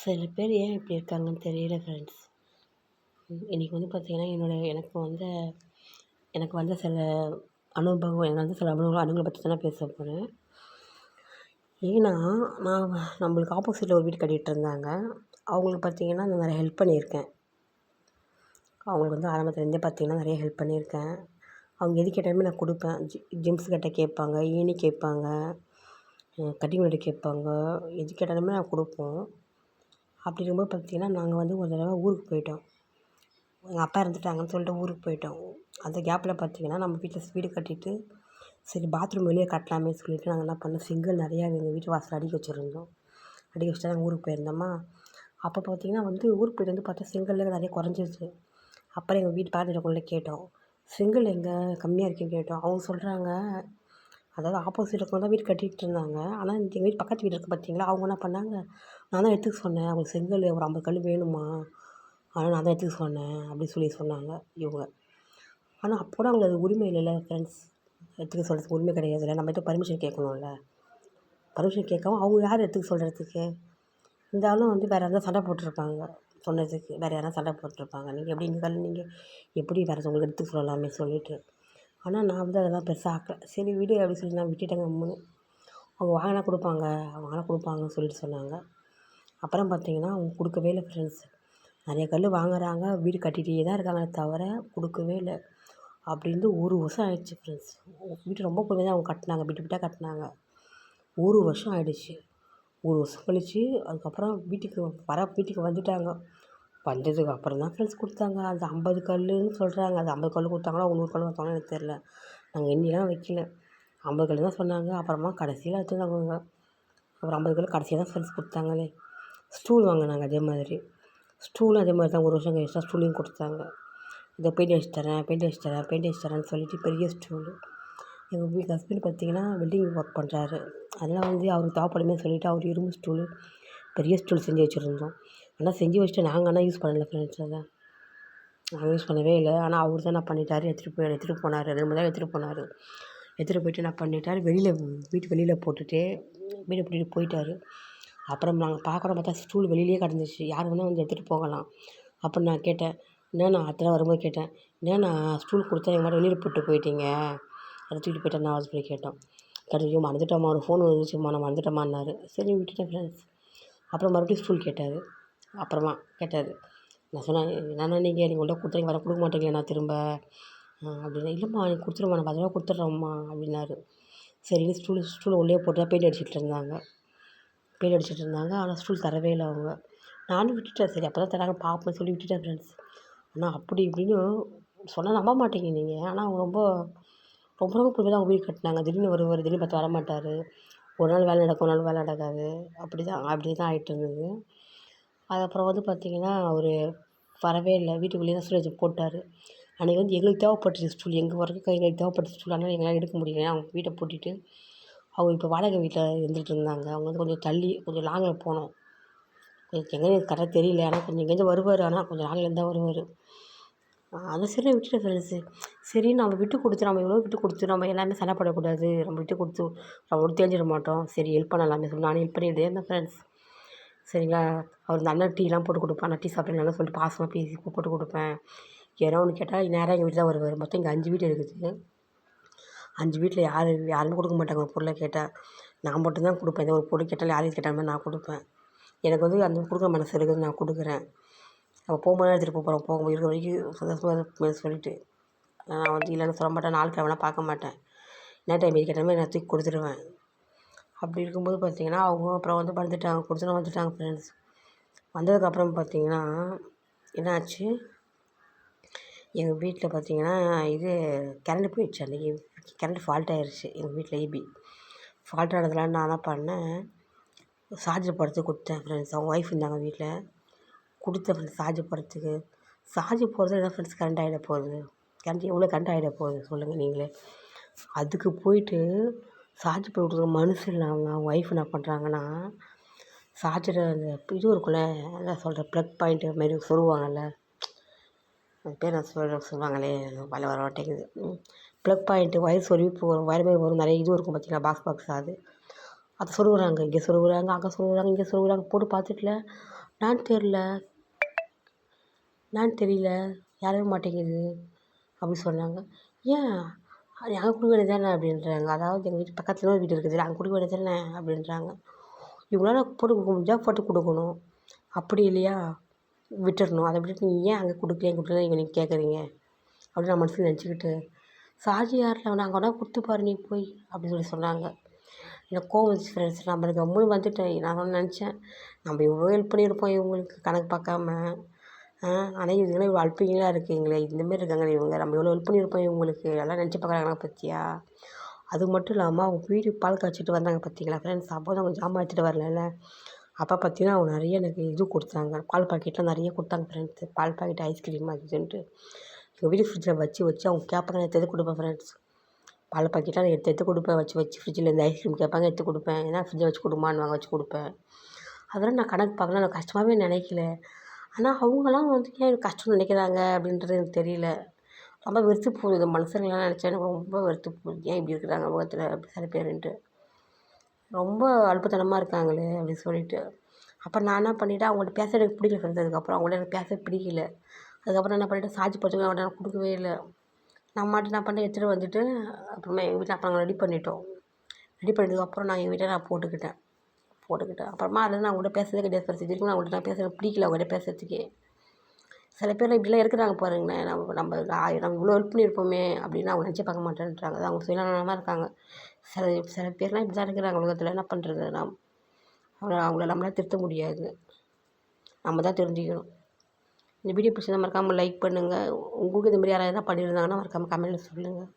சில பேர் ஏன் இப்படி இருக்காங்கன்னு தெரியல ஃப்ரெண்ட்ஸ் இன்றைக்கி வந்து பார்த்திங்கன்னா என்னோடய எனக்கு வந்த எனக்கு வந்த சில அனுபவம் எனக்கு வந்து சில அனுபவம் அனுபவங்களை பற்றி தான் நான் பேச போகிறேன் ஏன்னா நான் நம்மளுக்கு ஆப்போசிட்டில் ஒரு வீடு கட்டிகிட்டு இருந்தாங்க. அவங்களுக்கு பார்த்திங்கன்னா நான் நிறைய ஹெல்ப் பண்ணியிருக்கேன். அவங்களுக்கு வந்து ஆரம்பத்துலேருந்தே பார்த்திங்கன்னா நிறைய ஹெல்ப் பண்ணியிருக்கேன். அவங்க எது கேட்டாலுமே நான் கொடுப்பேன். ஜி ஜிம்ஸ் கட்ட கேட்பாங்க ஈனி கேட்பாங்க கட்டிங் பிளேடு கேட்பாங்க. எது கேட்டாலுமே நான் கொடுப்போம். அப்படி இருக்கும்போது பார்த்திங்கன்னா நாங்கள் வந்து ஒரு தடவை ஊருக்கு போயிட்டோம். எங்கள் அப்பா இறந்துட்டாங்கன்னு சொல்லிட்டு ஊருக்கு போயிட்டோம். அந்த கேப்பில் பார்த்திங்கன்னா நம்ம வீட்டில் வீடு கட்டிட்டு சரி பாத்ரூம் வெளியே கட்டலாமே சொல்லிட்டு நாங்கள் என்ன பண்ணோம் செங்கல் நிறையா எங்கள் வீட்டு வாசல் அடுக்கி வச்சுருந்தோம். அடுக்கி வச்சுட்டு நாங்கள் ஊருக்கு போயிருந்தோமா? அப்போ பார்த்திங்கன்னா வந்து ஊருக்கு போயிட்டு வந்து பார்த்தா செங்கல்லாம் நிறைய குறைஞ்சிருச்சு. அப்புறம் எங்கள் வீட்டு பக்கத்து கேட்டோம். செங்கல் எங்கே கம்மியாக இருக்குன்னு கேட்டோம். அவங்க சொல்கிறாங்க அதாவது ஆப்போசிட் இருக்கவங்க தான் வீடு கட்டிகிட்டு இருந்தாங்க. ஆனால் எங்கள் வீட்டு பக்கத்து வீடு இருக்குது பார்த்தீங்களா? அவங்க என்ன பண்ணாங்க நான் தான் எடுத்துக்க சொன்னேன். அவங்களுக்கு செங்கல் ஒரு ஐம்பது கல் வேணுமா? ஆனால் நான் தான் எடுத்துக்க சொன்னேன் அப்படின்னு சொல்லி சொன்னாங்க இவங்க. ஆனால் அப்போ கூட அவங்களுக்கு அது உரிமை இல்லைல்ல ஃப்ரெண்ட்ஸ் எடுத்துக்க சொல்கிறதுக்கு உரிமை கிடையாதுல்ல நம்மகிட்ட பர்மிஷன் கேட்கணும்ல. பர்மிஷன் கேட்காம அவங்க யார் எடுத்துக்க சொல்கிறதுக்கு இருந்தாலும் வந்து வேறு யாராவது சண்டை போட்டிருப்பாங்க. சொன்னதுக்கு வேறு யாராவது சண்டை போட்டிருப்பாங்க. நீங்கள் எப்படி இந்த கல் நீங்கள் எப்படி வேறு உங்களுக்கு எடுத்துக்க சொல்லலாமே சொல்லிட்டு. ஆனால் நான் வந்து அதெல்லாம் பெருசாக ஆக்கல. சரி விடு அப்படின்னு சொல்லி நான் விட்டுட்டேங்க அம்மனு அவங்க வாங்கினா கொடுப்பாங்க வாங்கினா கொடுப்பாங்கன்னு சொல்லிட்டு சொன்னாங்க. அப்புறம் பார்த்தீங்கன்னா அவங்க கொடுக்கவே இல்லை ஃப்ரெண்ட்ஸ் நிறைய கல் வாங்குறாங்க வீடு கட்டிகிட்டே தான் இருக்காங்களே தவிர கொடுக்கவே இல்லை. அப்படின்னு ஒரு வருஷம் ஆகிடுச்சி ஃப்ரெண்ட்ஸ் வீடு ரொம்ப பொறுமையாக அவங்க கட்டினாங்க விட்டு விட்டால் கட்டினாங்க. ஒரு வருஷம் ஆகிடுச்சி ஒரு வருஷம் கழிச்சு அதுக்கப்புறம் வீட்டுக்கு வர வீட்டுக்கு வந்துட்டாங்க. வந்ததுக்கு அப்புறம் தான் ஃப்ரெண்ட்ஸ் கொடுத்தாங்க. அந்த ஐம்பது கல்லுன்னு சொல்கிறாங்க அது ஐம்பது கல் கொடுத்தாங்களோ நூறு கல் கொடுத்தாங்களோ எனக்கு தெரில நாங்கள் எண்ணிலாம் வைக்கல. ஐம்பது கல் தான் சொன்னாங்க. அப்புறமா கடைசியில் எடுத்துருந்தாங்க அப்புறம் ஐம்பது கல் கடைசியாக தான் ஃப்ரெண்ட்ஸ் கொடுத்தாங்களே. ஸ்டூல் வாங்கினாங்க அதே மாதிரி. ஸ்டூலும் அதே மாதிரி தான் ஒரு வருஷம் கழிச்சு தான் ஸ்டூலையும் கொடுத்தாங்க. இதை பெயிண்ட் அடித்து தரேன் பெயிண்ட் அடித்து தரேன் பெயிண்ட் அடித்து தரேன்னு சொல்லிட்டு பெரிய ஸ்டூலு. எங்கள் வீட்டு ஹஸ்பண்ட் பார்த்திங்கன்னா வெல்டிங் ஒர்க் பண்ணுறாரு அதெல்லாம் வந்து அவருக்கு தேவைப்படுமே சொல்லிவிட்டு அவர் இரும்பு ஸ்டூலு பெரிய ஸ்டூல் செஞ்சு வச்சுருந்தோம். ஆனால் செஞ்சு வச்சுட்டு நாங்கள் ஆனால் யூஸ் பண்ணல ஃப்ரெண்ட்ஸ் அதை நாங்கள் யூஸ் பண்ணவே இல்லை. ஆனால் அவர் தான் நான் பண்ணிட்டார் எடுத்துகிட்டு போய் எடுத்துகிட்டு போனார். ரெண்டு மணி நேரம் எடுத்துகிட்டு போனார். எடுத்துகிட்டு போயிட்டு நான் பண்ணிட்டார் வெளியில் வீட்டு வெளியில் போட்டுட்டு வீட்டை போட்டுட்டு போயிட்டார். அப்புறம் நாங்கள் பார்க்குறோம் பார்த்தா ஸ்டூல் வெளியிலேயே கிடந்துச்சு. யார் வேணால் வந்து எடுத்துகிட்டு போகலாம். அப்புறம் நான் கேட்டேன் என்னண்ணா அத்தனை வரும்போது கேட்டேன் என்னண்ணா ஸ்டூல் கொடுத்தா எங்கள் மாதிரி வெளியில் போட்டு போயிட்டீங்க? அதை தூக்கிட்டு போயிட்டேன் நான் சொல்லி கேட்டோம் ஐயோ மறந்துட்டோம்மா ஒரு ஃபோன் வந்துச்சும்மா நான் மறந்துட்டோமான்னாரு சரி விட்டுட்டேன் ஃப்ரெண்ட்ஸ் அப்புறம் மறுபடியும் ஸ்டூல் கேட்டார். அப்புறமா கேட்டார் நான் சொன்னேன் என்னண்ணா நீங்கள் நீங்கள் உள்ள கொடுத்துறீங்க வர கொடுக்க மாட்டீங்களா நான் திரும்ப அப்படின்னு. இல்லைம்மா நீ கொடுத்துருமா நான் பத்திரமா கொடுத்துட்றோம்மா அப்படின்னாரு. சரி ஸ்டூல் ஸ்டூல் உள்ளே போட்டு தான் பெயிண்ட் அடிச்சுட்டு இருந்தாங்க. பெயிண்ட் அடிச்சுட்டு இருந்தாங்க. ஆனால் ஸ்டூல் தரவே இல்லை அவங்க. நானும் விட்டுட்டேன். சரி அப்போ தான் தராங்க. பார்ப்போம் சொல்லி விட்டுட்டேன் ஃப்ரெண்ட்ஸ் ஆனால் அப்படி இப்படின்னு சொன்னால் நம்ப மாட்டீங்க நீங்கள் ஆனால் அவங்க ரொம்ப ரொம்ப ரொம்ப பொறுமையாக தான் அவங்க வீடு கட்டினாங்க. திடீர்னு வருவார் திடீர்னு பார்த்து வரமாட்டார். ஒரு நாள் வேலை நடக்கும் ஒரு நாள் வேலை நடக்காது. அப்படி தான் அப்படி தான் ஆகிட்டு இருந்தது. அதுக்கப்புறம் வந்து பார்த்திங்கன்னா அவர் வரவே இல்லை. வீட்டுக்குள்ளேயே தான் ஸ்டோரேஜ் போட்டார். அன்றைக்கி வந்து எங்களுக்கு தேவைப்பட்டுச்சு ஸ்டூல் எங்கள் ஒர்க்குக்கு எங்களுக்கு தேவைப்பட்ட ஸ்டூல் ஆனால் எங்களால் எடுக்க முடியல. அவங்க வீட்டை பூட்டிட்டு அவங்க இப்போ வாடகை வீட்டில் இருந்துகிட்டு இருந்தாங்க. அவங்க வந்து கொஞ்சம் தள்ளி கொஞ்சம் லாங்கில் போனோம். கொஞ்சம் எங்கே கரெக்டாக தெரியல. ஆனால் கொஞ்சம் எங்கேயிருந்து வருவார். ஆனால் கொஞ்சம் லாங்கிலேருந்து தான் வருவார். அது சரி விட்டுட்டேன் ஃப்ரெண்ட்ஸு சரி நம்ம விட்டு கொடுத்து நம்ம எவ்வளோ விட்டு கொடுத்து நம்ம எல்லாமே சண்டை போடக்கூடாது. நம்ம விட்டு கொடுத்து நம்ம ஒன்றும் தேஞ்சிட மாட்டோம். சரி ஹெல்ப் பண்ணலாமே சொல்லி நானும் ஹெல்ப் பண்ணிகிட்டே இருந்தேன் ஃப்ரெண்ட்ஸ் சரிங்களா? அவர் இந்த அண்ணன் டீலாம் போட்டு கொடுப்பேன். நான் டீ சாப்பிட்றீங்களான்னு சொல்லிட்டு பாசமாக பேசி போட்டு கொடுப்பேன். யாரோ ஒன்று கேட்டால் நேராக எங்கள் வீட்டு தான் வருவார். மொத்தம் இங்கே அஞ்சு வீடு இருக்குது. அஞ்சு வீட்டில் யார் யாருமே கொடுக்க மாட்டாங்க. ஒரு பொருளை கேட்டால் நான் மட்டும்தான் கொடுப்பேன். எந்த ஒரு பொருள் கேட்டாலும் யாரையும் கேட்டாலுமே நான் கொடுப்பேன். எனக்கு வந்து அந்த கொடுக்குற மனசு இருக்குது நான் கொடுக்குறேன். அப்போ போகும்போது எடுத்துகிட்டு போக போகிறோம் போகும்போது இருக்கிற வரைக்கும் சந்தோஷமாக சொல்லிட்டு நான் வந்து இல்லைன்னு சொல்ல மாட்டேன். நாள் கிழமெலாம் பார்க்க மாட்டேன். என்ன டைம் கேட்டாலுமே நான் தூக்கி கொடுத்துருவேன். அப்படி இருக்கும்போது பார்த்தீங்கன்னா அவங்க அப்புறம் வந்து வந்துட்டாங்க கொடுத்துட்டு வந்துட்டாங்க ஃப்ரெண்ட்ஸ் வந்ததுக்கப்புறம் பார்த்தீங்கன்னா என்னாச்சு? எங்கள் வீட்டில் பார்த்திங்கன்னா இது கரண்டு போயிடுச்சு அன்றைக்கி கரண்டு ஃபால்ட் ஆயிடுச்சு எங்கள் வீட்டில் ஈபி ஃபால்ட் ஆனதுனால் நான் என்ன பண்ணேன் சார்ஜர் போடுறதுக்கு கொடுத்தேன் ஃப்ரெண்ட்ஸ் அவங்க ஒய்ஃப் இருந்தாங்க வீட்டில். கொடுத்தேன் ஃப்ரெண்ட்ஸ் சார்ஜர் போடுறதுக்கு. சார்ஜர் போடுறதுல என்ன ஃப்ரெண்ட்ஸ் கரண்ட் ஆகிட போகுது? கரண்ட் எவ்வளோ கரண்ட் ஆகிட போகுது சொல்லுங்கள் நீங்களே. அதுக்கு போயிட்டு சார்ஜ் போட்டு மனசு இல்லாமல் அவங்க. ஒய்ஃப் என்ன பண்ணுறாங்கன்னா சார்ஜரை அந்த இது இருக்கும்ல அதான் சொல்கிற ப்ளக் பாயிண்ட்டு மாரி சொருவாங்கல்ல அது பேர் நான் சொல்லுவாங்களே வர வர மாட்டேங்குது. ப்ளக் பாயிண்ட்டு ஒயர் சொருவி போகும் ஒயர் மாதிரி வரும் நிறைய இது இருக்கும் பார்த்தீங்களா பாக்ஸ் பாக்ஸ் அது. அதை சொருகுறாங்க இங்கே சொருகுறாங்க அங்கே சொருகுறாங்க இங்கே சொருகுறாங்க போட்டு பார்த்துட்டுல நான் தெரில என்னன்னு தெரியல ஏறவே மாட்டேங்குது அப்படி சொன்னாங்க. ஏன்? அது குடி கொடுக்க வேண்டியது தானே அப்படின்றாங்க. அதாவது எங்கள் வீட்டு பக்கத்தில் ஒரு வீடு இருக்குது அங்கே கொடுக்க வேண்டியது தானே அப்படின்றாங்க. இவங்களால போட்டு கொடுக்க முடிஞ்சால் போட்டு கொடுக்கணும். அப்படி இல்லையா? விட்டுடணும் அதை விட்டுட்டு நீங்கள் ஏன் அங்கே கொடுக்கல இங்கே கொடுக்கல நீங்கள் கேட்குறீங்க அப்படின்னு நான் மனசில் நினச்சிக்கிட்டு சார்ஜ் ஏறல அங்கே வேணால் கொடுத்து பாரு நீ போய் அப்படின்னு சொல்லி சொன்னாங்க. எனக்கு கோவம் வந்துச்சு ஃப்ரெண்ட்ஸ் நம்ம எனக்கு கம்முன்னு வந்துட்டேன். நான் நினச்சேன். நம்ம எவ்வளோ ஹெல்ப் பண்ணியிருப்போம் இவங்களுக்கு கணக்கு பார்க்காம. ஆனால் இவங்களாம் இவ்வளோ அல்பிங்களா இருக்கீங்களே? இந்தமாரி இருக்காங்களே இவங்க. நம்ம எவ்வளோ ஹெல்ப் பண்ணியிருப்போம் இவங்களுக்கு. எல்லாம் நினச்சி பார்க்குறாங்களா பார்த்தியா அது மட்டும் இல்லாமல் அவங்க வீட்டுக்கு பால் காய்ச்சிட்டு வந்தாங்க பார்த்தீங்களா ஃப்ரெண்ட்ஸ் அப்போ தான் அவங்க ஜாமான் எடுத்துகிட்டு வரல அப்போ பார்த்தீங்கன்னா அவங்க நிறைய எனக்கு இது கொடுத்தாங்க. பால் பாக்கெட்லாம் நிறைய கொடுத்தாங்க ஃப்ரெண்ட்ஸ் பால் பாக்கெட் ஐஸ்கிரீம் அது இதுன்ட்டு. எங்கள் வீட்டு ஃப்ரிட்ஜில் வச்சு வச்சு அவங்க கேட்பாங்க நான் எடுத்து கொடுப்பேன் ஃப்ரெண்ட்ஸ் பால் பாக்கெட்லாம் எடுத்து எடுத்து கொடுப்பேன் வச்சு வச்சு ஃப்ரிட்ஜில் இந்த ஐஸ்கிரீம் கேட்பாங்க எடுத்து கொடுப்பேன். ஏன்னா ஃப்ரிட்ஜில் வச்சு கொடுமான்னு வச்சு கொடுப்பேன். அதெல்லாம் நான் கணக்கு பார்க்கல நான் கஷ்டமாகவே நினைக்கல. ஆனால் அவங்களாம் வந்து ஏன் எனக்கு கஷ்டம்னு நினைக்கிறாங்க அப்படின்றது எனக்கு தெரியல. ரொம்ப வெறுத்து போகுது இந்த மனுஷங்களாம் நினச்சா எனக்கு ரொம்ப வெறுத்து போகுது. ஏன் இப்படி இருக்கிறாங்க உலகத்தில் அப்படி சில பேருன்ட்டு. ரொம்ப அல்பத்தனமாக இருக்காங்களே அப்படின்னு சொல்லிட்டு. அப்புறம் நான் என்ன பண்ணிவிட்டேன் அவங்கள்ட்ட பேச எனக்கு பிடிக்கல ஃப்ரெண்ட்ஸ் அதுக்கப்புறம் அவங்கள்ட்ட எனக்கு பேச பிடிக்கல. அதுக்கப்புறம் என்ன பண்ணிவிட்டேன் சார்ஜ் போட்டு அவங்கள்ட்ட நான் கொடுக்கவே இல்லை. நான் மாட்டு என்ன பண்ணேன் எடுத்துகிட்டு வந்துட்டு அப்புறமா எங்கள் வீட்டில் அப்புறம் நாங்கள் ரெடி பண்ணிட்டோம் ரெடி பண்ணதுக்கப்புறம் நான் எங்கள் வீட்டில் நான் போட்டுக்கிட்டேன். போட்டுக்கிட்டேன். அப்புறமா அதில் நான் அவங்கள்ட்ட பேசுறதே கிடையாது ஃப்ரெண்ட்ஸ் நான் அவங்கள்ட்ட நான் பேசுறது பிடிக்கல அவங்கள்ட்ட பேசுறதுக்கே. சில பேர் இப்படிலாம் இருக்கிறாங்க பாருங்களேன். நம்ம நம்ம நம்ம இவ்வளோ ஹெல்ப் பண்ணியிருப்போமே அப்படின்னு அவங்க நினச்சி பார்க்க மாட்டேன்றாங்க. அது அவங்க சுயநலமாக இருக்காங்க. சில சில பேர்லாம் இப்படி தான் இருக்கிறாங்க உலகத்தில். என்ன பண்ணுறது நாம்? அவங்கள அவங்கள நம்மளால் திருத்த முடியாது. நம்ம தான் தெரிஞ்சுக்கணும். இந்த வீடியோ பிடிச்சிருந்தா மறக்காமல் லைக் பண்ணுங்கள் உங்களுக்கு இந்த மாதிரி யாராவது பண்ணியிருந்தாங்கன்னா மறக்காமல் கமெண்ட்டில் சொல்லுங்கள்